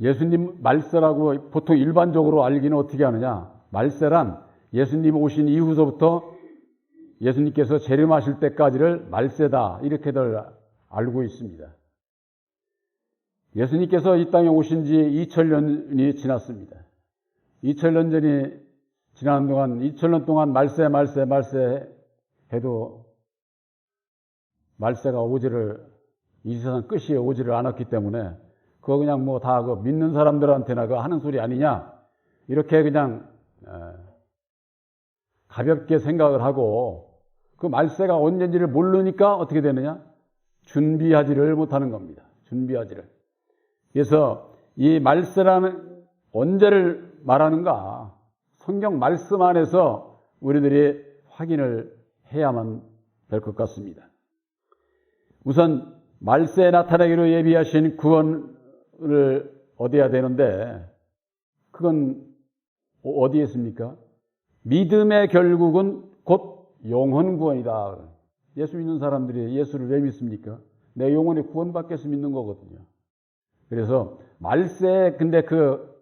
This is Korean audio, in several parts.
예수님 말세라고 보통 일반적으로 알기는 어떻게 하느냐? 말세란 예수님 오신 이후서부터 예수님께서 재림하실 때까지를 말세다 이렇게들 알고 있습니다. 예수님께서 이 땅에 오신 지 2000년이 지났습니다. 2000년 전이 지난 동안 2000년 동안 말세 말세 말세 해도 말세가 오지를 이 세상 끝이 오지를 않았기 때문에 그거 그냥 뭐 다 그 믿는 사람들한테나 그 하는 소리 아니냐 이렇게 그냥 가볍게 생각을 하고 그 말세가 언제인지를 모르니까 어떻게 되느냐 준비하지를 못하는 겁니다. 준비하지를. 그래서 이 말세라는 언제를 말하는가 성경 말씀 안에서 우리들이 확인을 해야만 될 것 같습니다. 우선 말세에 나타나기로 예비하신 구원 을 얻어야 되는데 그건 어디에 있습니까? 믿음의 결국은 곧 영혼 구원이다. 예수 믿는 사람들이 예수를 왜 믿습니까? 내 영혼이 구원받겠어 믿는 거거든요. 그래서 말세에 근데 그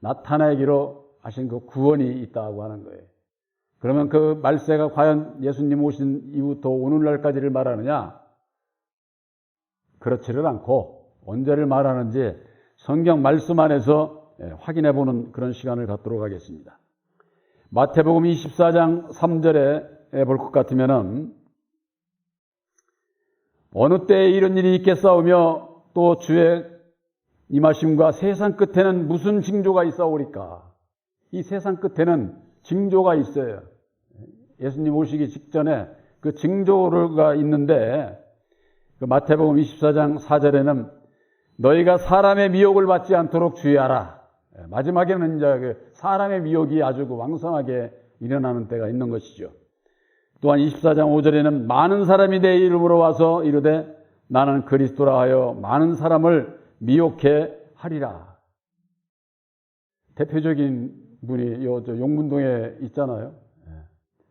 나타나기로 하신 그 구원이 있다고 하는 거예요. 그러면 그 말세가 과연 예수님 오신 이후부터 오늘날까지를 말하느냐? 그렇지를 않고 언제를 말하는지 성경 말씀 안에서 예, 확인해 보는 그런 시간을 갖도록 하겠습니다. 마태복음 24장 3절에 볼 것 같으면은 어느 때에 이런 일이 있겠사오며 또 주의 임하심과 세상 끝에는 무슨 징조가 있사오리까? 이 세상 끝에는 징조가 있어요. 예수님 오시기 직전에 그 징조가 있는데 그 마태복음 24장 4절에는 너희가 사람의 미혹을 받지 않도록 주의하라. 마지막에는 이제 그 사람의 미혹이 아주 그 왕성하게 일어나는 때가 있는 것이죠. 또한 24장 5절에는 많은 사람이 내 이름으로 와서 이르되 나는 그리스도라 하여 많은 사람을 미혹해 하리라. 대표적인 분이 요 용문동에 있잖아요.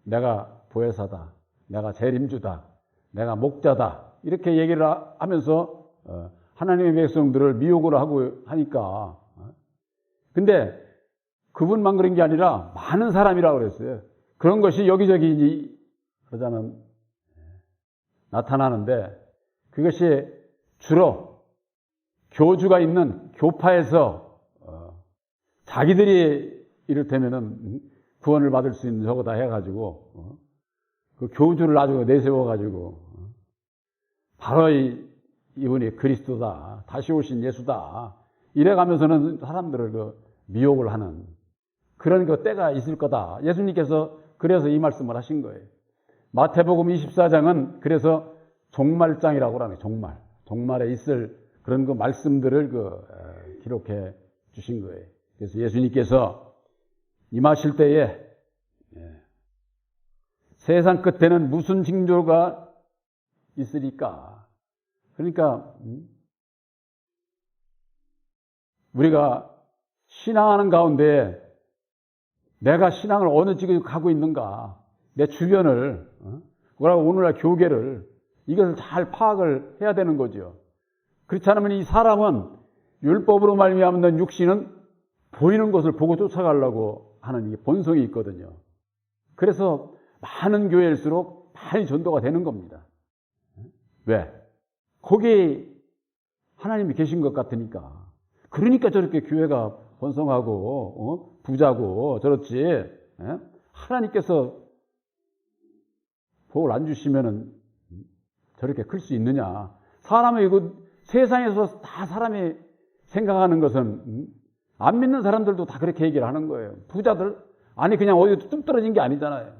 내가 보혜사다. 내가 재림주다. 내가 목자다. 이렇게 얘기를 하면서 어, 하나님의 백성들을 미혹을 하고 하니까 어. 근데 그분만 그런 게 아니라 많은 사람이라고 그랬어요. 그런 것이 여기저기 그러자면 나타나는데 그것이 주로 교주가 있는 교파에서 어, 자기들이 이를테면은 구원을 받을 수 있는 저거다 해가지고 그 교주를 아주 내세워가지고 바로 이, 이분이 그리스도다. 다시 오신 예수다. 이래 가면서는 사람들을 그 미혹을 하는 그런 그 때가 있을 거다. 예수님께서 그래서 이 말씀을 하신 거예요. 마태복음 24장은 그래서 종말장이라고 하는 종말. 종말에 있을 그런 그 말씀들을 그 기록해 주신 거예요. 그래서 예수님께서 임하실 때에 예, 세상 끝에는 무슨 징조가 있으니까. 그러니까 음? 우리가 신앙하는 가운데 내가 신앙을 어느 지금 가고 있는가, 내 주변을, 어? 오늘날 교계를 이것을 잘 파악을 해야 되는 거죠. 그렇지 않으면 이 사람은 율법으로 말미암는 육신은 보이는 것을 보고 쫓아가려고 하는 이 본성이 있거든요. 그래서 많은 교회일수록 많이 전도가 되는 겁니다. 왜? 거기 하나님이 계신 것 같으니까. 그러니까 저렇게 교회가 번성하고 어? 부자고 저렇지. 에? 하나님께서 복을 안 주시면은 저렇게 클 수 있느냐? 사람의 이거 세상에서 다 사람이 생각하는 것은 음? 안 믿는 사람들도 다 그렇게 얘기를 하는 거예요. 부자들 아니 그냥 어디 뚝 떨어진 게 아니잖아요.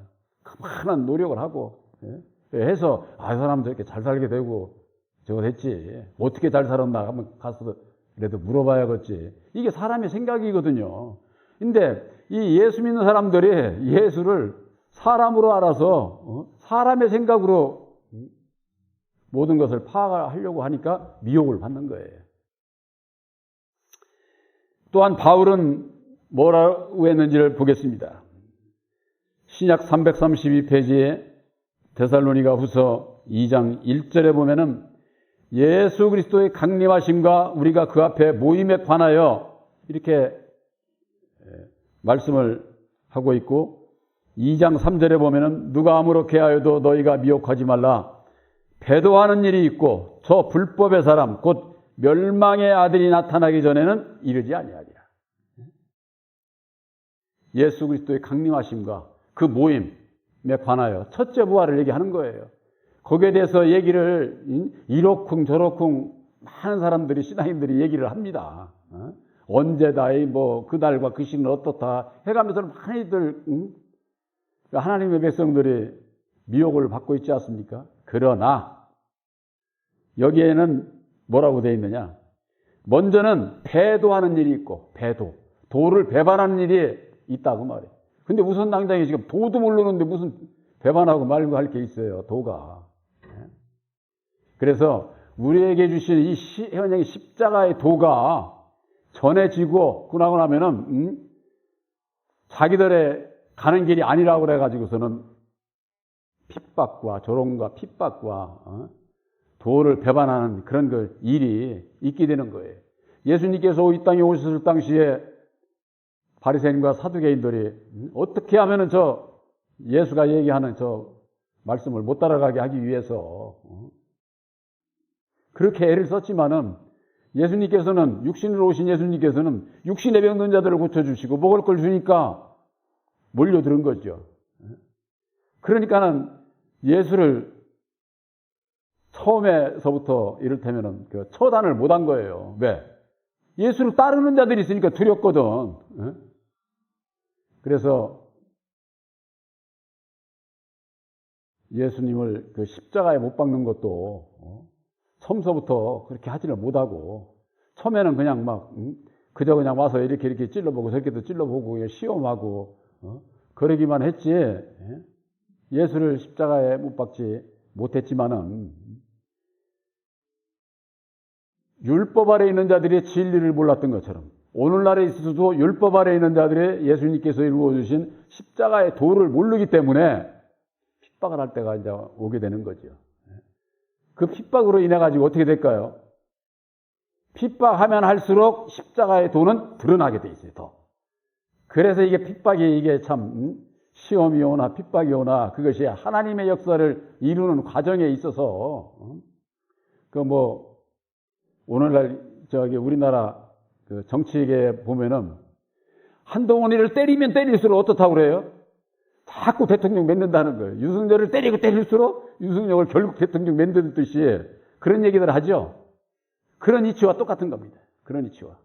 그만한 노력을 하고 예? 해서 아, 사람 저렇게 잘 살게 되고 저거 했지. 어떻게 잘 살았나 한번 가서 그래도 물어봐야겠지. 이게 사람의 생각이거든요. 근데 이 예수 믿는 사람들이 예수를 사람으로 알아서 어? 사람의 생각으로 모든 것을 파악하려고 하니까 미혹을 받는 거예요. 또한 바울은 뭐라고 했는지를 보겠습니다. 신약 332페이지에 데살로니가 후서 2장 1절에 보면은 예수 그리스도의 강림하심과 우리가 그 앞에 모임에 관하여 이렇게 말씀을 하고 있고 2장 3절에 보면은 누가 아무렇게 하여도 너희가 미혹하지 말라. 배도하는 일이 있고 저 불법의 사람 곧 멸망의 아들이 나타나기 전에는 이르지 아니하리라. 예수 그리스도의 강림하심과 그 모임에 관하여 첫째 부활을 얘기하는 거예요. 거기에 대해서 얘기를 이러쿵 저러쿵 많은 사람들이 신앙인들이 얘기를 합니다. 어? 언제다이 뭐 그날과 그 시는 어떻다 해가면서 많이들 응? 하나님의 백성들이 미혹을 받고 있지 않습니까? 그러나 여기에는 뭐라고 되어 있느냐? 먼저는 배도하는 일이 있고 배도 도를 배반하는 일이 있다고 말해. 근데 우선 당장에 지금 도도 모르는데 무슨 배반하고 말고 할 게 있어요. 도가. 예? 그래서 우리에게 주신 이 현행의 십자가의 도가 전해지고 그러고 나면은 음? 자기들의 가는 길이 아니라고 그래가지고서는 핍박과 조롱과 핍박과 어? 도를 배반하는 그런 그 일이 있게 되는 거예요. 예수님께서 이 땅에 오셨을 당시에 바리새인과 사두개인들이 음? 어떻게 하면은 저 예수가 얘기하는 저 말씀을 못 따라가게 하기 위해서 어? 그렇게 애를 썼지만은 예수님께서는 육신으로 오신 예수님께서는 육신의 병든 자들을 고쳐주시고 먹을 걸 주니까 몰려드는 거죠. 그러니까는 예수를 처음에서부터 이를테면은 그 처단을 못 한 거예요. 왜? 예수를 따르는 자들이 있으니까 두렵거든. 그래서 예수님을 그 십자가에 못 박는 것도 어? 처음서부터 그렇게 하지를 못하고 처음에는 그냥 막 그저 그냥 와서 이렇게 이렇게 찔러보고 저렇게도 찔러보고 시험하고 어? 그러기만 했지 예? 예수를 십자가에 못 박지 못했지만은 율법 아래 있는 자들이 진리를 몰랐던 것처럼 오늘날에 있어서도 율법 아래 있는 자들이 예수님께서 이루어 주신 십자가의 도를 모르기 때문에 핍박을 할 때가 이제 오게 되는 거죠. 그 핍박으로 인해 가지고 어떻게 될까요? 핍박하면 할수록 십자가의 도는 드러나게 돼 있어요. 더. 그래서 이게 핍박이 이게 참 음? 시험이 오나 핍박이 오나 그것이 하나님의 역사를 이루는 과정에 있어서 음? 그뭐 오늘날 저기 우리나라 그 정치계 보면은 한동훈이를 때리면 때릴수록 어떻다고 그래요? 자꾸 대통령 만든다는 거예요. 유승열을 때리고 때릴수록 유승열을 결국 대통령 만드듯이 그런 얘기들 하죠. 그런 이치와 똑같은 겁니다. 그런 이치와.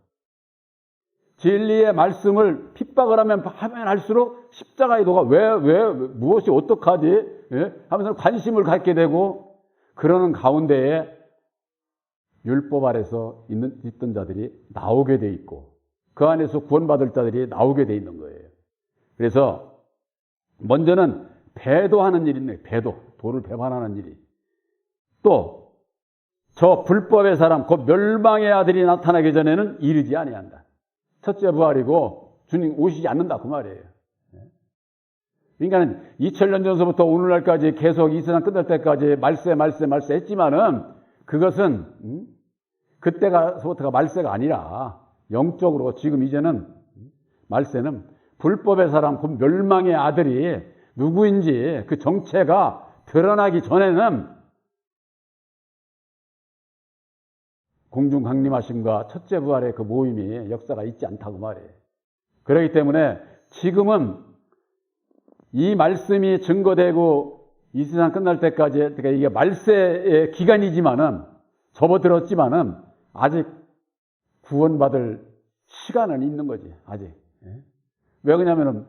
진리의 말씀을 핍박을 하면 하면 할수록 십자가의 도가 왜, 왜, 무엇이 어떡하지? 예? 하면서 관심을 갖게 되고 그러는 가운데에 율법 아래서 있는, 있던 자들이 나오게 돼 있고 그 안에서 구원받을 자들이 나오게 돼 있는 거예요. 그래서 먼저는 배도하는 일이 있네. 배도. 도를 배반하는 일이. 또 저 불법의 사람, 곧 멸망의 아들이 나타나기 전에는 이르지 아니한다. 첫째 부활이고 주님 오시지 않는다 그 말이에요. 그러니까 2000년 전서부터 오늘날까지 계속 이 세상 끝날 때까지 말세 말세 말세 했지만은 그것은 음? 그때가서부터가 말세가 아니라 영적으로 지금 이제는 말세는 불법의 사람, 그 멸망의 아들이 누구인지 그 정체가 드러나기 전에는 공중 강림하심과 첫째 부활의 그 모임이 역사가 있지 않다고 말해요. 그렇기 때문에 지금은 이 말씀이 증거되고 이 세상 끝날 때까지 그러니까 이게 말세의 기간이지만은 접어들었지만은 아직 구원받을 시간은 있는 거지 아직. 예? 왜 그러냐면은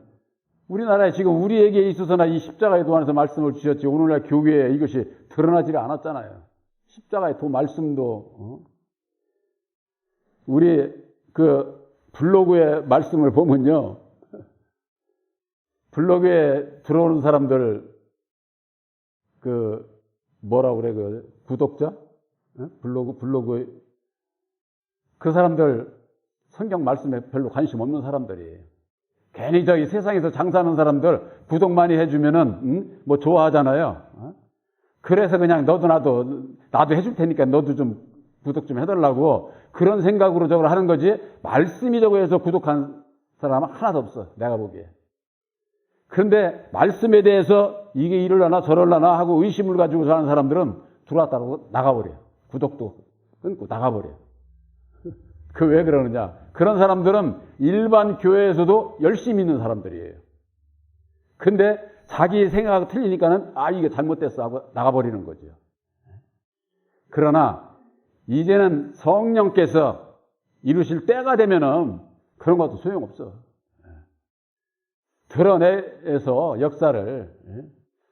우리나라에 지금 우리에게 있어서나 이 십자가의 도 안에서 말씀을 주셨지 오늘날 교회에 이것이 드러나지 않았잖아요. 십자가의 도 말씀도 어? 우리 그 블로그의 말씀을 보면요. 블로그에 들어오는 사람들 그 뭐라고 그래 그 구독자 어? 블로그 블로그 그 사람들 성경 말씀에 별로 관심 없는 사람들이에요. 괜히 저기 세상에서 장사하는 사람들 구독 많이 해주면은 응? 뭐 좋아하잖아요. 어? 그래서 그냥 너도 나도 나도 해줄 테니까 너도 좀 구독 좀 해달라고 그런 생각으로 저걸 하는 거지 말씀이 저거 해서 구독한 사람은 하나도 없어. 내가 보기에. 그런데 말씀에 대해서 이게 이럴라나 저럴라나 하고 의심을 가지고 사는 사람들은 들어왔다고 나가버려. 구독도 끊고 나가버려. 그 왜 그러느냐? 그런 사람들은 일반 교회에서도 열심히 있는 사람들이에요. 근데 자기 생각이 틀리니까는 아 이게 잘못됐어 하고 나가버리는 거죠. 그러나 이제는 성령께서 이루실 때가 되면은 그런 것도 소용없어. 드러내서 역사를 예,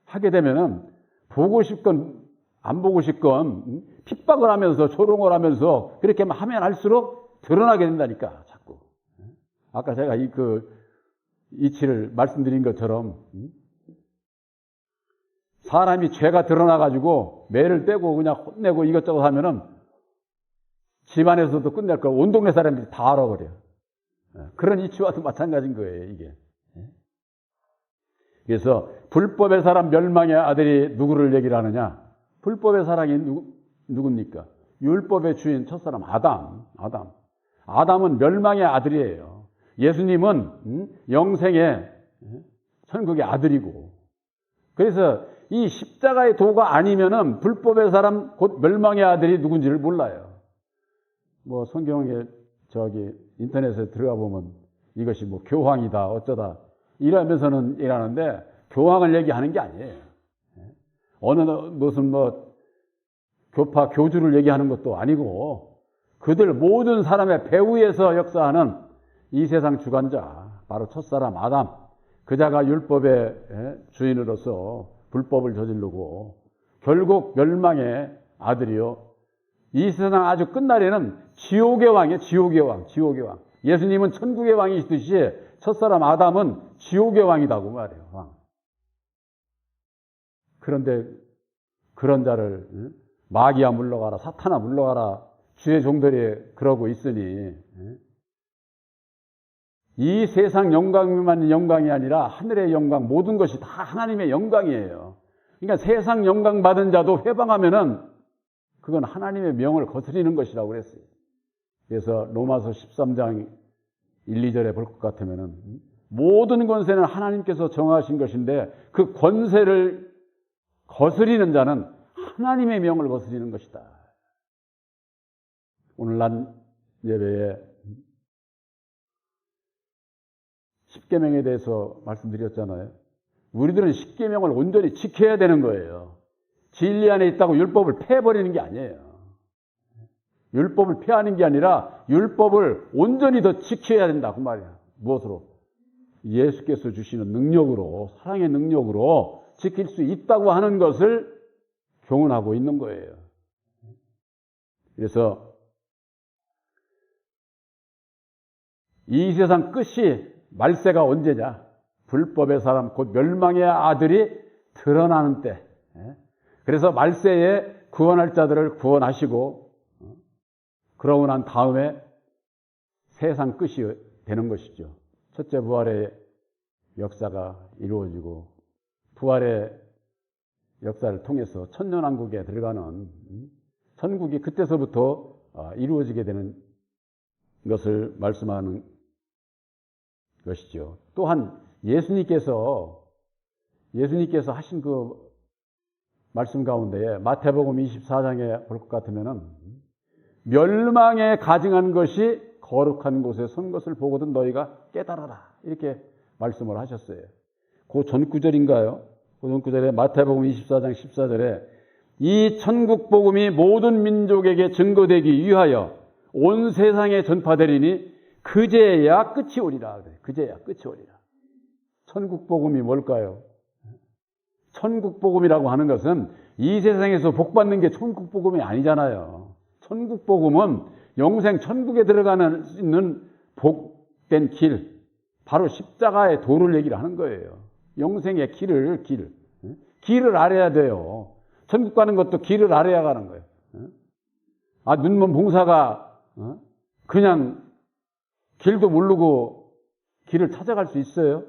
하게 되면은 보고 싶건 안 보고 싶건 음, 핍박을 하면서 조롱을 하면서 그렇게 하면 할수록 드러나게 된다니까 자꾸. 예. 아까 제가 이 그 이치를 말씀드린 것처럼 음, 사람이 죄가 드러나가지고 매를 떼고 그냥 혼내고 이것저것 하면은 집안에서도 끝낼 걸온 동네 사람들이 다 알아버려. 예. 그런 이치와도 마찬가지인 거예요, 이게. 그래서 불법의 사람 멸망의 아들이 누구를 얘기를 하느냐? 불법의 사람이 누구, 누굽니까? 율법의 주인 첫사람 아담. 아담. 아담은 멸망의 아들이에요. 예수님은 음, 영생의 천국의 아들이고. 그래서 이 십자가의 도가 아니면은 불법의 사람 곧 멸망의 아들이 누군지를 몰라요. 뭐 성경에 저기 인터넷에 들어가 보면 이것이 뭐 교황이다 어쩌다 일하면서는 일하는데 교황을 얘기하는 게 아니에요. 어느 무슨 뭐 교파 교주를 얘기하는 것도 아니고 그들 모든 사람의 배후에서 역사하는 이 세상 주관자 바로 첫사람 아담 그자가 율법의 주인으로서 불법을 저지르고 결국 멸망의 아들이요 이 세상 아주 끝날에는 지옥의 왕이에요 지옥의 왕 지옥의 왕 예수님은 천국의 왕이시듯이 첫사람 아담은 지옥의 왕이다고 말해요. 왕. 그런데 그런 자를 마귀야 물러가라 사탄아 물러가라 주의 종들이 그러고 있으니 이 세상 영광만 영광이 아니라 하늘의 영광 모든 것이 다 하나님의 영광이에요. 그러니까 세상 영광 받은 자도 회방하면은 그건 하나님의 명을 거스리는 것이라고 그랬어요. 그래서 로마서 13장 1, 2절에 볼 것 같으면은 모든 권세는 하나님께서 정하신 것인데 그 권세를 거스리는 자는 하나님의 명을 거스리는 것이다. 오늘 난 예배에 십계명에 대해서 말씀드렸잖아요. 우리들은 십계명을 온전히 지켜야 되는 거예요. 진리 안에 있다고 율법을 패버리는 게 아니에요. 율법을 폐하는 게 아니라 율법을 온전히 더 지켜야 된다 그 말이야. 무엇으로? 예수께서 주시는 능력으로 사랑의 능력으로 지킬 수 있다고 하는 것을 교훈하고 있는 거예요. 그래서 이 세상 끝이 말세가 언제냐? 불법의 사람 곧 멸망의 아들이 드러나는 때. 그래서 말세에 구원할 자들을 구원하시고 그러고 난 다음에 세상 끝이 되는 것이죠. 첫째 부활의 역사가 이루어지고 부활의 역사를 통해서 천년왕국에 들어가는 음, 천국이 그때서부터 아, 이루어지게 되는 것을 말씀하는 것이죠. 또한 예수님께서 예수님께서 하신 그 말씀 가운데 마태복음 24장에 볼 것 같으면은 멸망에 가증한 것이 거룩한 곳에 선 것을 보거든 너희가 깨달아라. 이렇게 말씀을 하셨어요. 그 전구절인가요? 그 전구절에 마태복음 24장 14절에 이 천국 복음이 모든 민족에게 증거되기 위하여 온 세상에 전파되리니 그제야 끝이 오리라. 그제야 끝이 오리라. 천국 복음이 뭘까요? 천국 복음이라고 하는 것은 이 세상에서 복 받는 게 천국 복음이 아니잖아요. 천국 복음은 영생 천국에 들어가는 있는 복된 길, 바로 십자가의 도를 얘기를 하는 거예요. 영생의 길을 길, 길을 알아야 돼요. 천국 가는 것도 길을 알아야 가는 거예요. 아 눈먼 봉사가 어? 그냥 길도 모르고 길을 찾아갈 수 있어요?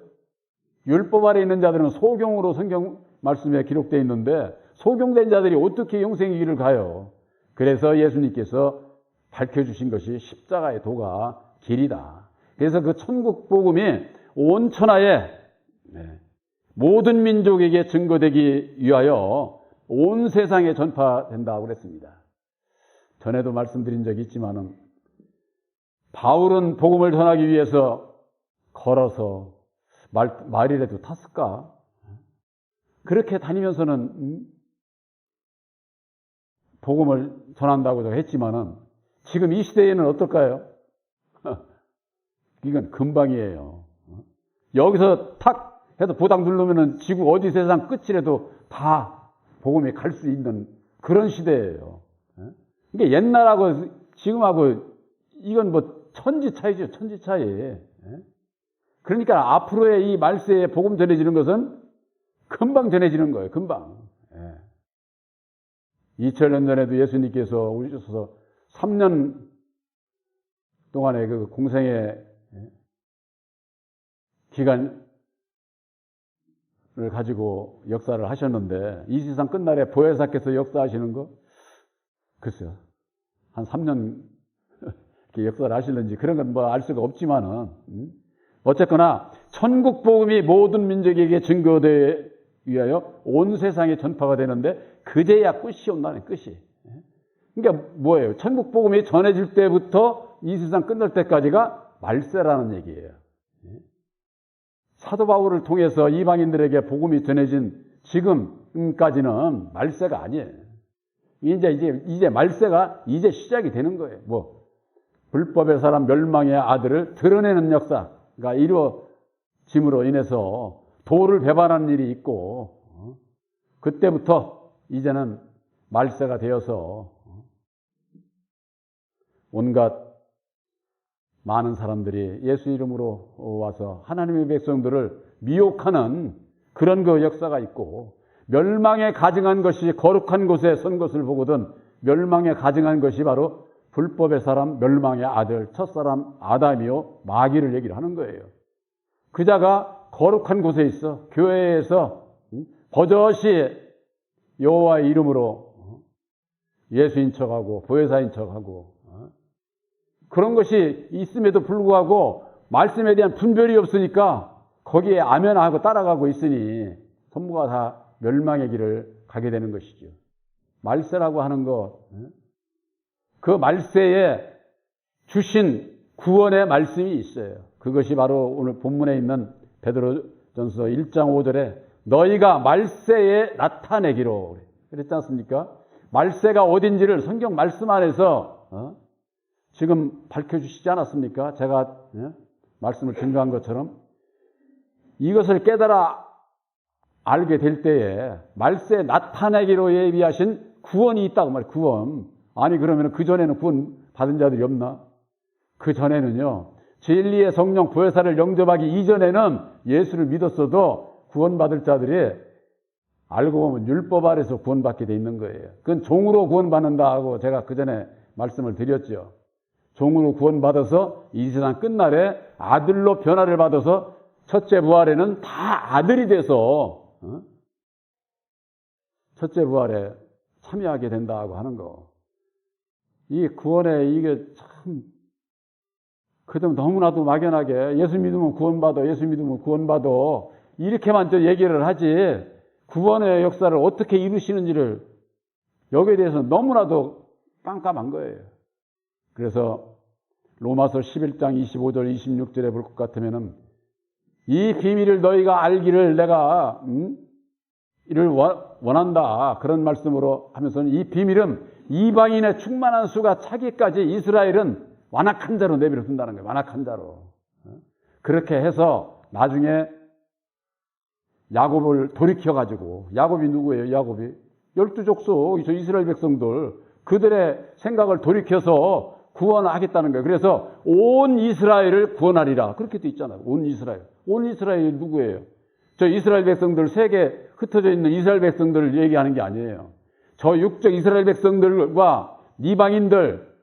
율법 아래 있는 자들은 소경으로 성경 말씀에 기록되어 있는데 소경된 자들이 어떻게 영생의 길을 가요? 그래서 예수님께서 밝혀주신 것이 십자가의 도가 길이다. 그래서 그 천국 복음이 온 천하에 네, 모든 민족에게 증거되기 위하여 온 세상에 전파된다고 그랬습니다. 전에도 말씀드린 적이 있지만은 바울은 복음을 전하기 위해서 걸어서 말, 말이라도 탔을까? 그렇게 다니면서는 음, 복음을 전한다고 했지만은 지금 이 시대에는 어떨까요? 이건 금방이에요. 여기서 탁 해서 보당 누르면은 지구 어디 세상 끝이라도 다 복음이 갈 수 있는 그런 시대예요. 그러니까 옛날하고 지금하고 이건 뭐 천지 차이죠. 천지 차이. 그러니까 앞으로의 이 말세에 복음 전해지는 것은 금방 전해지는 거예요. 금방. 2000년 전에도 예수님께서 오셔서 3년 동안의 그 공생의 기간을 가지고 역사를 하셨는데 이 세상 끝날에 보혜사께서 역사하시는 거 글쎄요 한 3년 역사를 하실는지 그런 건 뭐 알 수가 없지만은 음? 어쨌거나 천국 복음이 모든 민족에게 증거되 위하여 온 세상에 전파가 되는데 그제야 끝이 온다는 끝이. 그러니까 뭐예요? 천국 복음이 전해질 때부터 이 세상 끝날 때까지가 말세라는 얘기예요. 사도 바울을 통해서 이방인들에게 복음이 전해진 지금까지는 말세가 아니에요. 이제 이제 이제 말세가 이제 시작이 되는 거예요. 뭐 불법의 사람 멸망의 아들을 드러내는 역사가 이루어짐으로 인해서 도를 배반하는 일이 있고 어? 그때부터 이제는 말세가 되어서 어? 온갖 많은 사람들이 예수 이름으로 와서 하나님의 백성들을 미혹하는 그런 그 역사가 있고 멸망에 가증한 것이 거룩한 곳에 선 것을 보거든 멸망에 가증한 것이 바로 불법의 사람 멸망의 아들 첫사람 아담이요 마귀를 얘기를 하는 거예요. 그자가 거룩한 곳에 있어 교회에서 버젓이 여호와의 이름으로 예수인 척하고 보혜사인 척하고 그런 것이 있음에도 불구하고 말씀에 대한 분별이 없으니까 거기에 아멘하고 따라가고 있으니 전부가 다 멸망의 길을 가게 되는 것이죠. 말세라고 하는 것, 그 말세에 주신 구원의 말씀이 있어요. 그것이 바로 오늘 본문에 있는 베드로전서 1장 5절에 너희가 말세에 나타내기로 그랬지 않습니까? 말세가 어딘지를 성경 말씀 안에서 어? 지금 밝혀주시지 않았습니까? 제가 예? 말씀을 증거한 것처럼 이것을 깨달아 알게 될 때에 말세 나타내기로 예비하신 구원이 있다고 말이에요. 구원. 아니 그러면 그 전에는 구원 받은 자들이 없나? 그 전에는요. 진리의 성령 부회사를 영접하기 이전에는 예수를 믿었어도 구원받을 자들이 알고 보면 율법 아래서 구원받게 돼 있는 거예요. 그건 종으로 구원받는다 하고 제가 그 전에 말씀을 드렸죠. 종으로 구원받아서 이 세상 끝날에 아들로 변화를 받아서 첫째 부활에는 다 아들이 돼서 어? 첫째 부활에 참여하게 된다고 하는 거. 이 구원에 이게 참 그좀 너무나도 막연하게 예수 믿으면 구원받아, 예수 믿으면 구원받아 이렇게만 저 얘기를 하지 구원의 역사를 어떻게 이루시는지를 여기에 대해서 너무나도 깜깜한 거예요. 그래서 로마서 11장 25절 26절에 볼 것 같으면은 이 비밀을 너희가 알기를 내가 음? 이를 원한다 그런 말씀으로 하면서는 이 비밀은 이방인의 충만한 수가 차기까지 이스라엘은 완악한 자로 내버려 둔다는 거예요. 완악한 자로. 그렇게 해서 나중에 야곱을 돌이켜 가지고 야곱이 누구예요? 야곱이 열두 족속 저 이스라엘 백성들 그들의 생각을 돌이켜서 구원하겠다는 거예요. 그래서 온 이스라엘을 구원하리라. 그렇게 돼 있잖아요. 온 이스라엘. 온 이스라엘이 누구예요? 저 이스라엘 백성들 세계 흩어져 있는 이스라엘 백성들을 얘기하는 게 아니에요. 저 육적 이스라엘 백성들과 이방인들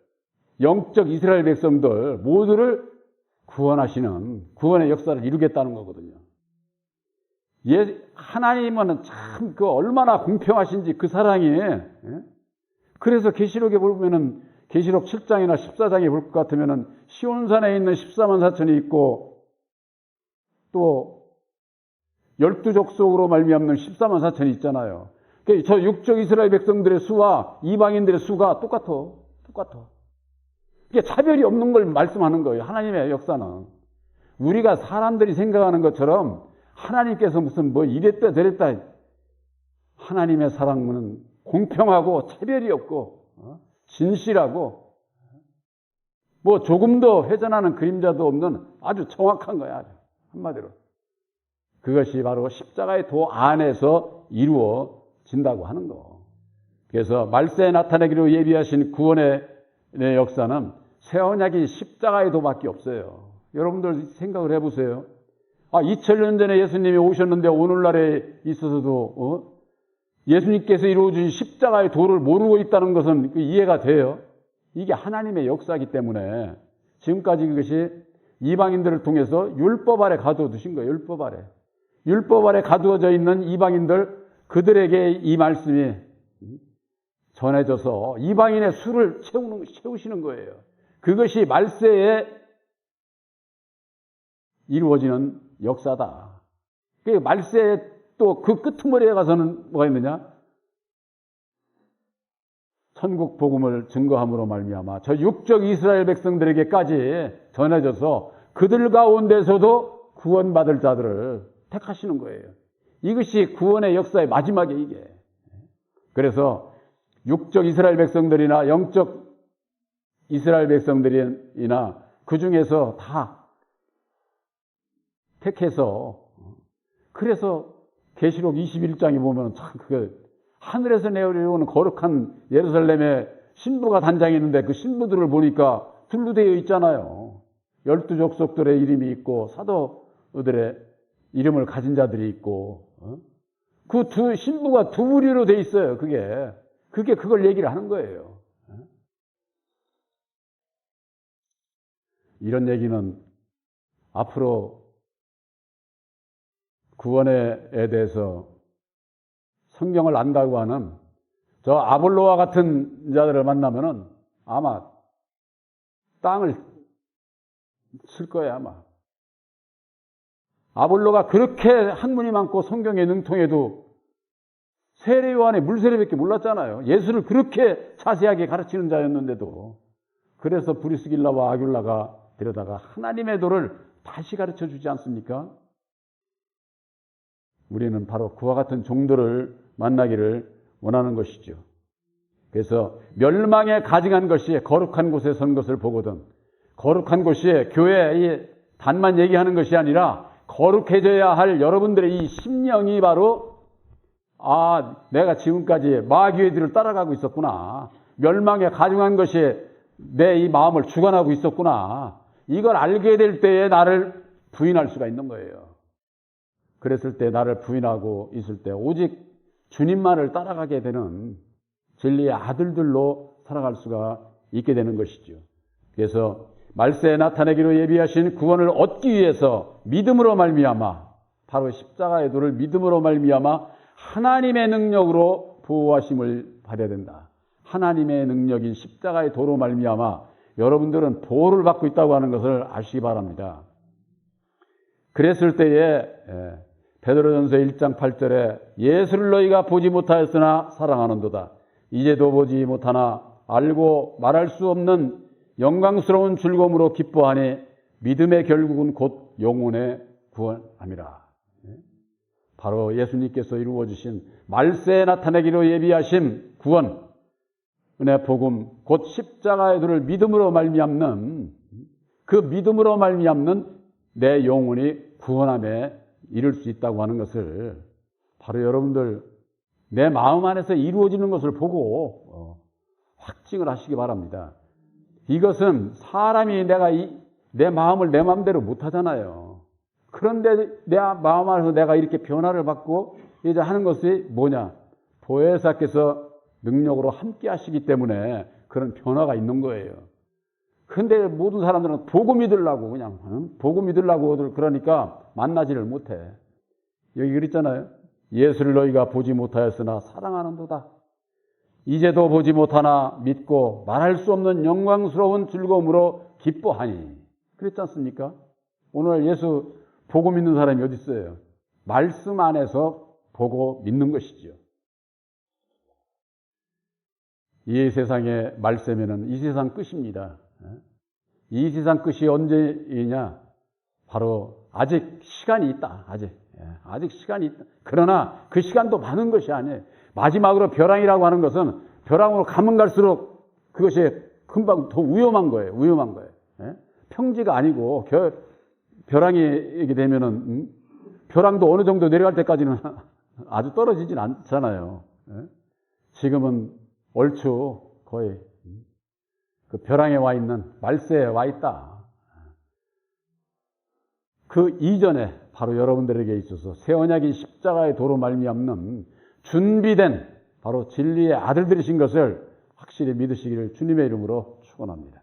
영적 이스라엘 백성들 모두를 구원하시는 구원의 역사를 이루겠다는 거거든요. 예, 하나님은 참 그 얼마나 공평하신지 그 사랑이 예? 그래서 계시록에 보면은 계시록 7장이나 14장에 볼 것 같으면은 시온산에 있는 14만 사천이 있고 또 열두 족속으로 말미암는 14만 사천이 있잖아요. 그러니까 저 육적 이스라엘 백성들의 수와 이방인들의 수가 똑같아. 똑같아. 이게 차별이 없는 걸 말씀하는 거예요. 하나님의 역사는. 우리가 사람들이 생각하는 것처럼 하나님께서 무슨 뭐 이랬다 저랬다 하나님의 사랑은 공평하고 차별이 없고 어? 진실하고 뭐 조금 더 회전하는 그림자도 없는 아주 정확한 거야. 한마디로. 그것이 바로 십자가의 도 안에서 이루어 진다고 하는 거. 그래서 말세에 나타내기로 예비하신 구원의 역사는 새 언약이 십자가의 도밖에 없어요. 여러분들 생각을 해보세요. 아, 2000년 전에 예수님이 오셨는데 오늘날에 있어서도 어? 예수님께서 이루어진 십자가의 도를 모르고 있다는 것은 그 이해가 돼요. 이게 하나님의 역사이기 때문에 지금까지 그것이 이방인들을 통해서 율법 아래 가두어 두신 거예요. 율법 아래. 율법 아래 가두어져 있는 이방인들 그들에게 이 말씀이 전해져서 이방인의 수를 채우는, 채우시는 거예요. 그것이 말세에 이루어지는 역사다. 그 말세에 또그 끄트머리에 가서는 뭐가 있느냐? 천국 복음을 증거함으로 말미암아 저 육적 이스라엘 백성들에게까지 전해져서 그들 가운데서도 구원받을 자들을 택하시는 거예요. 이것이 구원의 역사의 마지막에 이게. 그래서 육적 이스라엘 백성들이나 영적 이스라엘 백성들이나 그 중에서 다 택해서 그래서 계시록 21장에 보면 참그 하늘에서 내려오는 거룩한 예루살렘에 신부가 단장이 있는데 그 신부들을 보니까 둘로 되어 있잖아요. 열두 족속들의 이름이 있고 사도들의 이름을 가진 자들이 있고 어? 그 두 신부가 두 무리로 돼 있어요. 그게 그게 그걸 얘기를 하는 거예요. 어? 이런 얘기는 앞으로 구원에 대해서 성경을 안다고 하는 저 아볼로와 같은 자들을 만나면은 아마 땅을 쓸 거예요, 아마. 아볼로가 그렇게 학문이 많고 성경에 능통해도 세례 요한의 물세례밖에 몰랐잖아요. 예수를 그렇게 자세하게 가르치는 자였는데도 그래서 브리스길라와 아귤라가 데려다가 하나님의 도를 다시 가르쳐 주지 않습니까? 우리는 바로 그와 같은 종들을 만나기를 원하는 것이죠. 그래서 멸망에 가증한 것이 거룩한 곳에 선 것을 보거든 거룩한 곳이 교회의 단만 얘기하는 것이 아니라 거룩해져야 할 여러분들의 이 심령이 바로 아 내가 지금까지 마귀의 뒤를 따라가고 있었구나 멸망에 가증한 것이 내 이 마음을 주관하고 있었구나 이걸 알게 될 때에 나를 부인할 수가 있는 거예요. 그랬을 때 나를 부인하고 있을 때 오직 주님만을 따라가게 되는 진리의 아들들로 살아갈 수가 있게 되는 것이죠. 그래서 말세에 나타내기로 예비하신 구원을 얻기 위해서 믿음으로 말미암아 바로 십자가의 도를 믿음으로 말미암아 하나님의 능력으로 보호하심을 받아야 된다. 하나님의 능력인 십자가의 도로 말미암아 여러분들은 보호를 받고 있다고 하는 것을 아시기 바랍니다. 그랬을 때에 예, 베드로전서 1장 8절에 예수를 너희가 보지 못하였으나 사랑하는도다. 이제도 보지 못하나 알고 말할 수 없는 영광스러운 즐거움으로 기뻐하니 믿음의 결국은 곧 영혼의 구원함이라. 바로 예수님께서 이루어 주신 말세에 나타내기로 예비하신 구원, 은혜 복음, 곧 십자가의 도를 믿음으로 말미암는 그 믿음으로 말미암는 내 영혼이 구원함에 이룰 수 있다고 하는 것을 바로 여러분들 내 마음 안에서 이루어지는 것을 보고 어, 확증을 하시기 바랍니다. 이것은 사람이 내가 이, 내 마음을 내 마음대로 못 하잖아요. 그런데 내 마음 안에서 내가 이렇게 변화를 받고 이제 하는 것이 뭐냐? 보혜사께서 능력으로 함께 하시기 때문에 그런 변화가 있는 거예요. 근데 모든 사람들은 보고 믿으려고 그냥 응? 보고 믿으려고 그러니까 만나지를 못해. 여기 그랬잖아요. 예수를 너희가 보지 못하였으나 사랑하는도다. 이제도 보지 못하나 믿고 말할 수 없는 영광스러운 즐거움으로 기뻐하니. 그랬지 않습니까? 오늘 예수 보고 믿는 사람이 어디 있어요? 말씀 안에서 보고 믿는 것이지요. 이 세상의 말세면은 이 세상 끝입니다. 이 세상 끝이 언제이냐? 바로 아직 시간이 있다. 아직 예, 아직 시간이 있다. 그러나 그 시간도 많은 것이 아니에요. 마지막으로 벼랑이라고 하는 것은 벼랑으로 가면 갈수록 그것이 금방 더 위험한 거예요. 위험한 거예요. 예? 평지가 아니고 벼랑이 이게 되면은 음? 벼랑도 어느 정도 내려갈 때까지는 아주 떨어지진 않잖아요. 예? 지금은 얼추 거의 그 벼랑에 와 있는 말세에 와 있다. 그 이전에 바로 여러분들에게 있어서 새 언약인 십자가의 도로 말미암는 준비된 바로 진리의 아들들이신 것을 확실히 믿으시기를 주님의 이름으로 축원합니다.